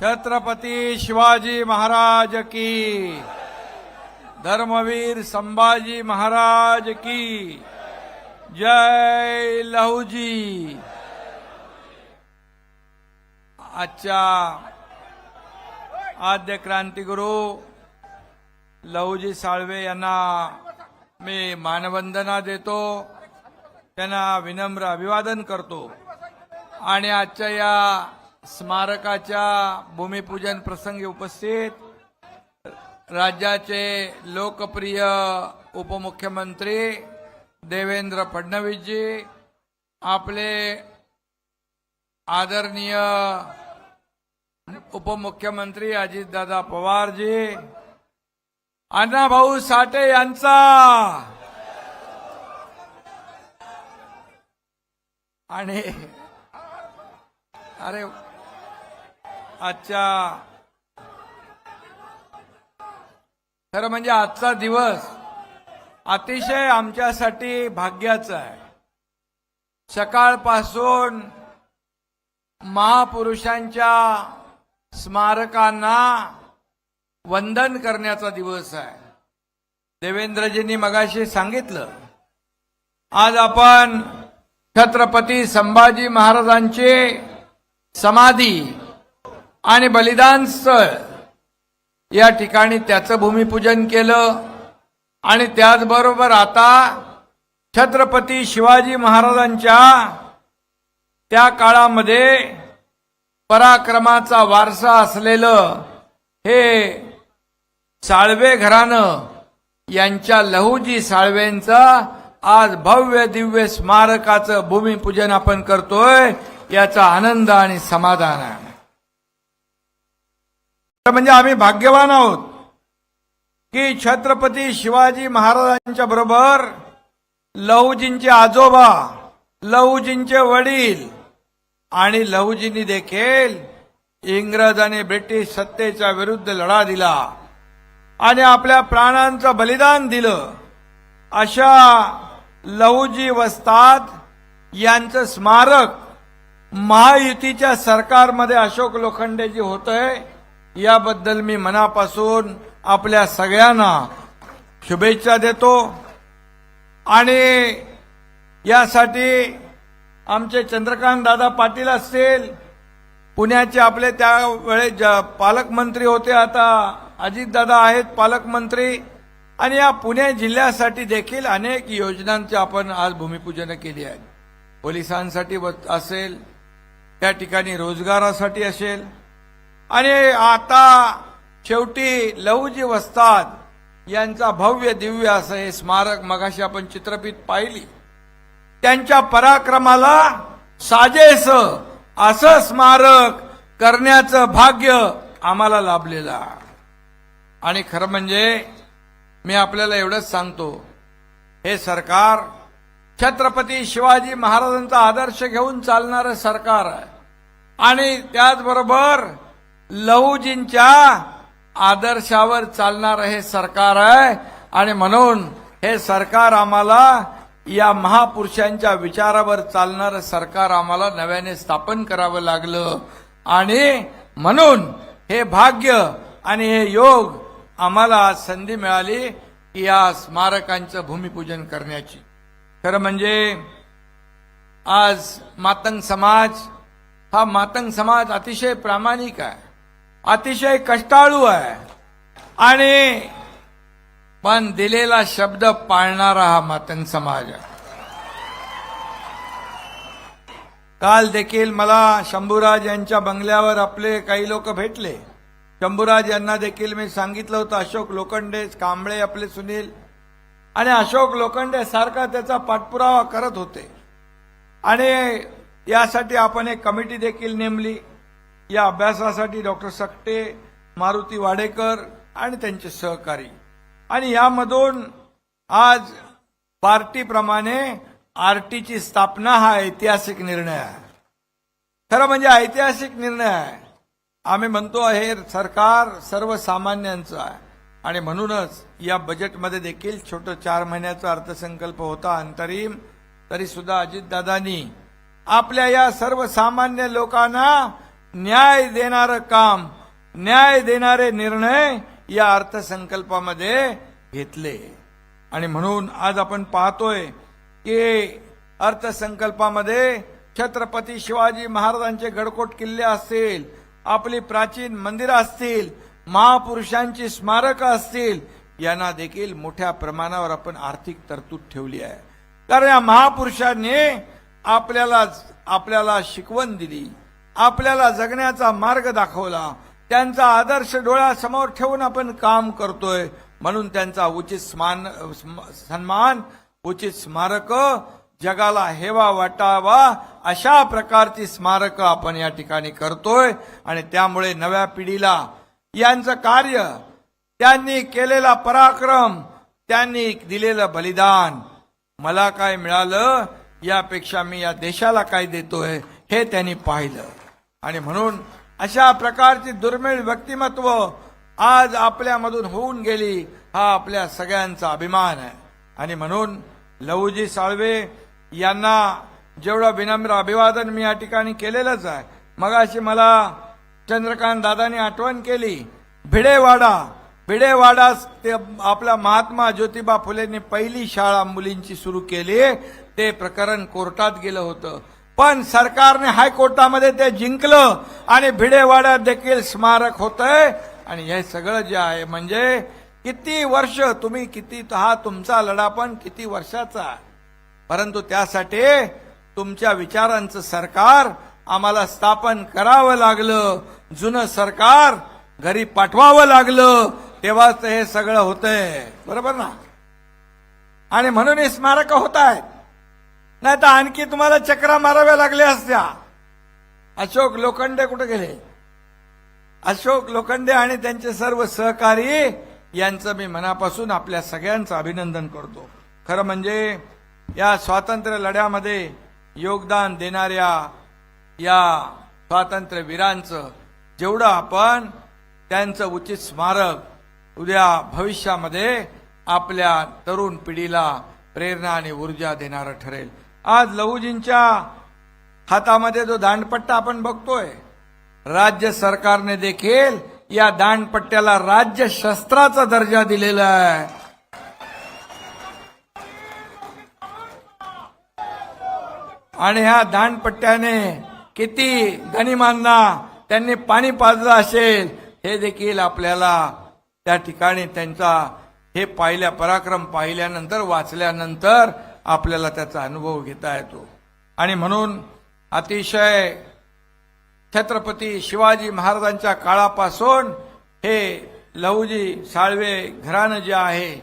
छत्रपती शिवाजी महाराज की। धर्मवीर संभाजी महाराज की। जय लहुजी। आजच्या आद्य क्रांतिगुरु लहुजी साळवे यांना मी मानवंदना देतो. त्यांना विनम्र अभिवादन करतो. आणि आजच्या या स्मारकाच्या भूमिपूजन प्रसंगी उपस्थित राज्याचे लोकप्रिय उपमुख्यमंत्री देवेंद्र फडणवीसजी आपले आदरणीय उपमुख्यमंत्री अजितदादा पवारजी अण्णाभाऊ साठे यांचा आणि अरे आजच्या खरं म्हणजे आजचा दिवस अतिशय आमच्यासाठी भाग्याचा आहे. सकाळपासून महापुरुषांच्या स्मारकांना वंदन करण्याचा दिवस आहे. देवेंद्रजींनी मगाशी सांगितलं. आज आपण छत्रपती संभाजी महाराजांची समाधी आणि बलिदान स्थळ. या ठिकाणी त्याचं भूमिपूजन केलं. आणि त्याचबरोबर आता छत्रपती शिवाजी महाराजांच्या त्या काळामध्ये पराक्रमाचा वारसा असलेलं हे साळवे घराणं यांच्या लहूजी साळवेंचं आज भव्य दिव्य स्मारकाचं भूमिपूजन आपण करतोय याचा आनंद आणि समाधान आहे. म्हणजे आम्ही भाग्यवान आहोत की छत्रपती शिवाजी महाराजांच्या बरोबर लहूजींचे आजोबा लहूजींचे वडील आणि लहूजींनी देखील इंग्रज आणि ब्रिटिश सत्तेच्या विरुद्ध लढा दिला आणि आपल्या प्राणांचं बलिदान दिलं. अशा लहूजी वस्ताद यांचं स्मारक महायुतीच्या सरकारमध्ये अशोक लोखंडेजी होतंय. याबद्दल मी मनापासून आपल्या सगळ्यांना शुभेच्छा देतो. आणि यासाठी आमचे चंद्रकांत दादा पाटील असतील पुण्याचे आपले त्यावेळेस पालकमंत्री होते आता अजितदादा आहेत पालकमंत्री आणि या पुणे जिल्ह्यासाठी देखील अनेक योजनांची आपण आज भूमिपूजन केली आहे पोलिसांसाठी व- असेल त्या ठिकाणी रोजगारासाठी असेल आणि आता शेवटी लहूजी वस्ताद यांचा भव्य दिव्य असं हे स्मारक मगाशी आपण चित्रपीत पाहिली. त्यांच्या पराक्रमाला साजेस असं स्मारक करण्याचं भाग्य आम्हाला लाभलेलं आणि खरं म्हणजे मी आपल्याला एवढंच सांगतो हे सरकार छत्रपती शिवाजी महाराजांचा आदर्श घेऊन चालणारं सरकार आहे. आणि त्याचबरोबर लहुजींच्या आदर्शावर चालणारं हे सरकार आहे. आणि म्हणून हे सरकार आम्हाला या महापुरुषांच्या विचारावर चालणारं सरकार आम्हाला नव्याने स्थापन करावं लागलं. आणि म्हणून हे भाग्य आणि हे योग आम्हाला आज संधी मिळाली की या स्मारकांचं भूमिपूजन करण्याची. खरं म्हणजे आज मातंग समाज हा मातंग समाज अतिशय प्रामाणिक आहे. अतिशय कष्टाळू आहे. आणि पण दिलेला शब्द पाळणारा हा मातंग समाज आहे. काल देखील मला शंभूराज यांच्या बंगल्यावर आपले काही लोक भेटले. शंभूराज यांना देखील मी सांगितलं होतं अशोक लोखंडे कांबळे आपले सुनील. आणि अशोक लोखंडे सारखा त्याचा पाठपुरावा करत होते. आणि यासाठी आपण एक कमिटी देखील नेमली. या अभ्यासासाठी डॉक्टर सकटे मारुती वाडेकर आणि त्यांचे सहकारी. आणि यामधून आज पार्टीप्रमाणे आरटीची स्थापना हा ऐतिहासिक निर्णय आहे. खरं म्हणजे ऐतिहासिक निर्णय आहे. आम्ही म्हणतो हे सरकार सर्वसामान्यांचं आहे. आणि म्हणूनच या बजेटमध्ये देखील छोटं चार महिन्याचा अर्थसंकल्प होता अंतरिम तरी सुद्धा अजितदादांनी आपल्या या सर्वसामान्य लोकांना न्याय देणारं काम न्याय देणारे निर्णय या अर्थसंकल्पामध्ये घेतले. आणि म्हणून आज आपण पाहतोय की अर्थसंकल्पामध्ये छत्रपती शिवाजी महाराजांचे गडकोट किल्ले असतील आपली प्राचीन मंदिरं असतील महापुरुषांची स्मारकं असतील यांना देखील मोठ्या प्रमाणावर आपण आर्थिक तरतूद ठेवली आहे. कारण या महापुरुषांनी आपल्याला आपल्याला शिकवण दिली. आपल्याला जगण्याचा मार्ग दाखवला. त्यांचा आदर्श डोळ्यासमोर ठेवून आपण काम करतोय. म्हणून त्यांचा उचित स्मान स्म- सन्मान उचित स्मारक जगाला हेवा वाटावा अशा प्रकारची स्मारक आपण या ठिकाणी करतोय. आणि त्यामुळे नव्या पिढीला यांचं कार्य त्यांनी केलेला पराक्रम त्यांनी दिलेलं बलिदान. मला काय मिळालं? यापेक्षा मी या देशाला काय देतोय? हे त्यांनी पाहिलं. आणि म्हणून अशा प्रकारची दुर्मिळ व्यक्तिमत्व आज आपल्यामधून होऊन गेली हा आपल्या सगळ्यांचा अभिमान आहे. आणि म्हणून लहूजी साळवे यांना जेवढं विनम्र अभिवादन मी या ठिकाणी केलेलंच आहे मगाशी मला चंद्रकांत दादानी आठवण केली भिडेवाडा भिडेवाडा ते आपला महात्मा ज्योतिबा फुलेंनी पहिली शाळा मुलींची सुरू केली ते प्रकरण कोर्टात गेलं होतं. पण सरकारने हायकोर्टामध्ये ते जिंकलं आणि भिडेवाड्यात देखील स्मारक होतंय. आणि हे सगळं जे आहे म्हणजे किती वर्ष तुम्ही किती हा तुमचा लढा पण किती वर्षाचा परंतु त्यासाठी तुमच्या विचारांचं सरकार आम्हाला स्थापन करावं लागलं. जुनं सरकार घरी पाठवावं लागलं. तेव्हाच हे सगळं होतंय. बरोबर ना? आणि म्हणून हे स्मारक होत आहेत. नाही तर आणखी तुम्हाला चक्रा माराव्या लागल्या असत्या. अशोक लोखंडे कुठे गेले? अशोक लोखंडे आणि त्यांचे सर्व सहकारी यांचं मी मनापासून आपल्या सगळ्यांचं अभिनंदन करतो. खरं म्हणजे या स्वातंत्र्य लढ्यामध्ये योगदान देणाऱ्या या स्वातंत्र्य वीरांचं जेवढं आपण त्यांचं उचित स्मारक उद्या भविष्यामध्ये आपल्या तरुण पिढीला प्रेरणा आणि ऊर्जा देणारं ठरेल. आज लहुजींच्या हातामध्ये जो दांडपट्टा आपण बघतोय राज्य सरकारने देखील या दांडपट्ट्याला राज्य शस्त्राचा दर्जा दिलेला आहे. आणि ह्या दांडपट्ट्याने किती गनिमांना त्यांनी पाणी पाजलं असेल हे देखील आपल्याला त्या ठिकाणी त्यांचा हे पाहिल्या पराक्रम पाहिल्यानंतर वाचल्यानंतर आपल्याला त्याचा अनुभव घेता येतो. आणि म्हणून अतिशय छत्रपती शिवाजी महाराजांच्या काळापासून हे लहूजी साळवे घराणं जे आहे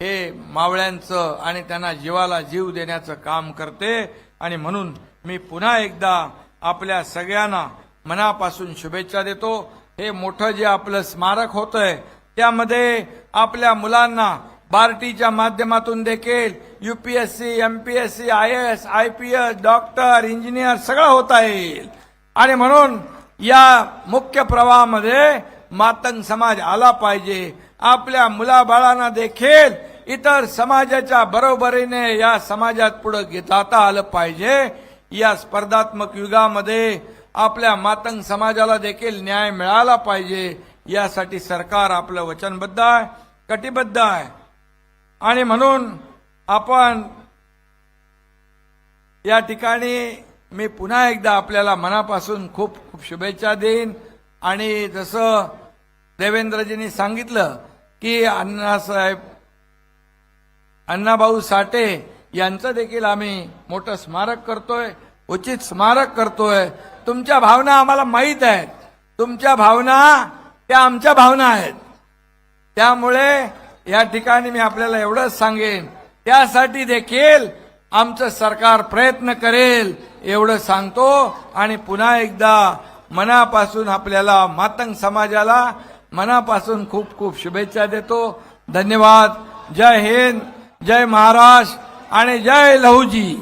हे मावळ्यांचं आणि त्यांना जीवाला जीव देण्याचं काम करते. आणि म्हणून मी पुन्हा एकदा आपल्या सगळ्यांना मनापासून शुभेच्छा देतो. हे मोठं जे आपलं स्मारक होतंय त्यामध्ये आपल्या मुलांना पार्टीच्या माध्यमातून देखील UPSC MPSC I S I P S doctor engineer सगळं होता येईल. आणि म्हणून या मुख्य प्रवाहामध्ये मातंग समाज आला पाहिजे. आपल्या मुलाबाळांना देखील इतर समाजाच्या बरोबरीने या समाजात पुढे जाता आलं पाहिजे. या स्पर्धात्मक युगामध्ये आपल्या मातंग समाजाला देखील न्याय मिळाला पाहिजे. यासाठी सरकार आपलं वचनबद्ध आहे कटिबद्ध आहे. आणि म्हणून आपण या ठिकाणी मी पुन्हा एकदा आपल्याला मनापासून खूप खूप शुभेच्छा देईन. आणि जसं देवेंद्रजींनी सांगितलं की अण्णासाहेब अण्णाभाऊ साठे यांचं देखील आम्ही मोठं स्मारक करतोय उचित स्मारक करतोय. तुमच्या भावना आम्हाला माहीत आहेत. तुमच्या भावना त्या आमच्या भावना आहेत. त्यामुळे या ठिकाणी मी आपल्याला एवढंच सांगेन त्यासाठी देखील आमचं सरकार प्रयत्न करेल एवढं सांगतो. आणि पुन्हा एकदा मनापासून आपल्याला मातंग समाजाला मनापासून खूप खूप शुभेच्छा देतो. धन्यवाद. जय हिंद जय महाराष्ट्र आणि जय लहूजी.